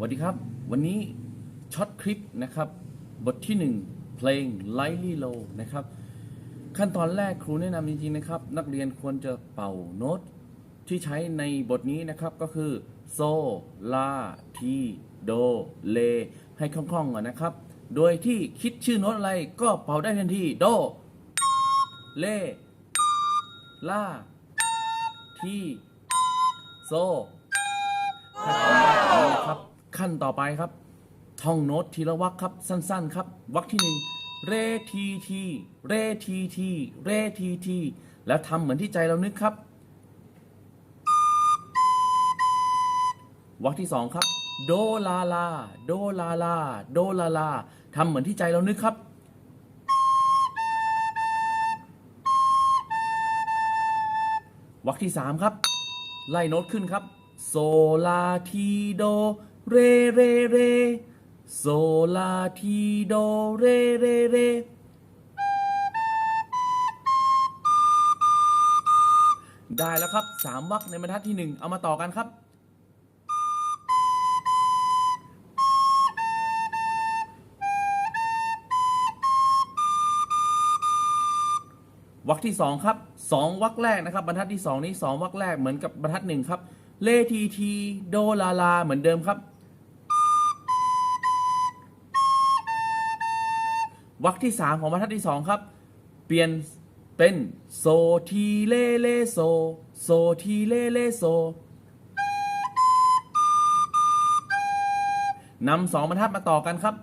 สวัสดีครับ วันนี้ช็อตคลิปนะครับ บทที่ 1 เพลง Lightly Low นะครับ ขั้นตอนแรกครูแนะนำจริงๆนะครับ นักเรียนควรจะเป่าโน้ตที่ใช้ในบทนี้นะครับก็คือ โซ ลา ที โด เล ให้คล่องๆก่อนนะครับ โดยที่คิดชื่อโน้ตอะไรก็เป่าได้ทันที โด เล ลา ที โซครับ ขั้นต่อไปครับ ท่องโน้ตทีละวรรคครับ สั้นๆ ครับวรรคที่หนึ่งเรทีทีเรทีทีเรทีทีแล้วทำเหมือนที่ใจเรานึกครับวรรคที่สองครับ โดลาลา โดลาลา โดลาลาทำเหมือนที่ใจเรานึกครับวรรคที่สามครับ ไล่โน้ตขึ้นครับ โซลาทีโด เรเรเรโซลาทีโดเรเรเรได้แล้วครับสามวรรคในบรรทัดที่หนึ่งเอามาต่อกันครับ วรรคที่สองครับสองวรรคแรกนะครับ บรรทัดที่สองนี้สองวรรคแรกเหมือนกับบรรทัดหนึ่งครับเลทีทีโดลาลาเหมือนเดิมครับ วรรคที่สามของบรรทัดที่สองครับ เปลี่ยนเป็นโซทีเลเลโซ โซทีเลเลโซนำสองบรรทัดมาต่อกันครับ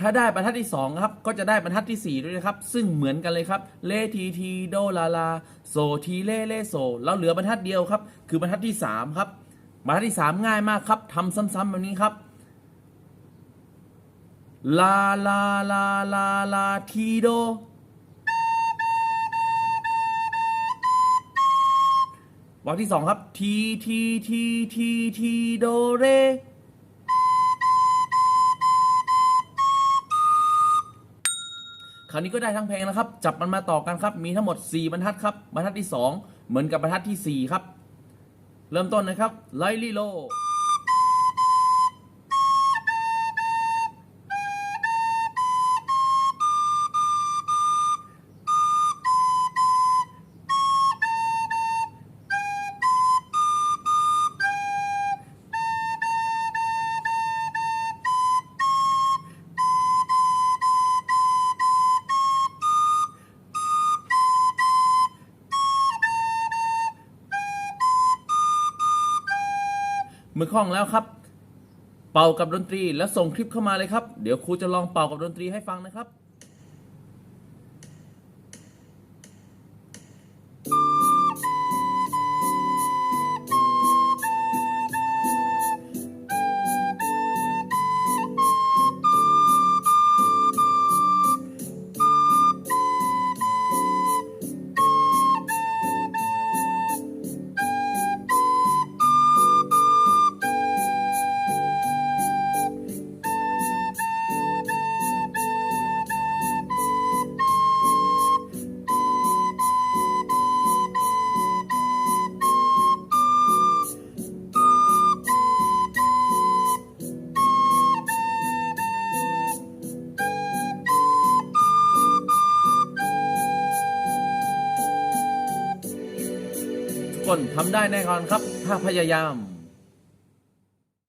ถ้าได้บรรทัดที่2ครับก็จะได้บรรทัดที่ 4 ด้วยนะครับ ซึ่งเหมือนกันเลยครับเลทีทีโดลาลาโซทีเลเลโซแล้วเหลือบรรทัดเดียวครับ คือบรรทัดที่ 3 ครับ บรรทัดที่ 3 ง่ายมากครับทำซ้ำๆแบบนี้ครับลาลาลาลาลาทีโดวรรคที่ 2 ครับทีทีทีทีทีโดเร คราวนี้ก็ได้ทั้งเพลงแล้วครับ จับมันมาต่อกันครับ มีทั้งหมด 4 บรรทัดครับ บรรทัดที่ 2 เหมือนกับบรรทัดทีสี่4 ครับ เริ่มต้นนะครับไลลี่โล มือคล่องแล้วครับ เป่ากับดนตรีแล้วส่งคลิปเข้ามาเลยครับ เดี๋ยวครูจะลองเป่ากับดนตรีให้ฟังนะครับ คนทำได้แน่นอนครับ ถ้าพยายาม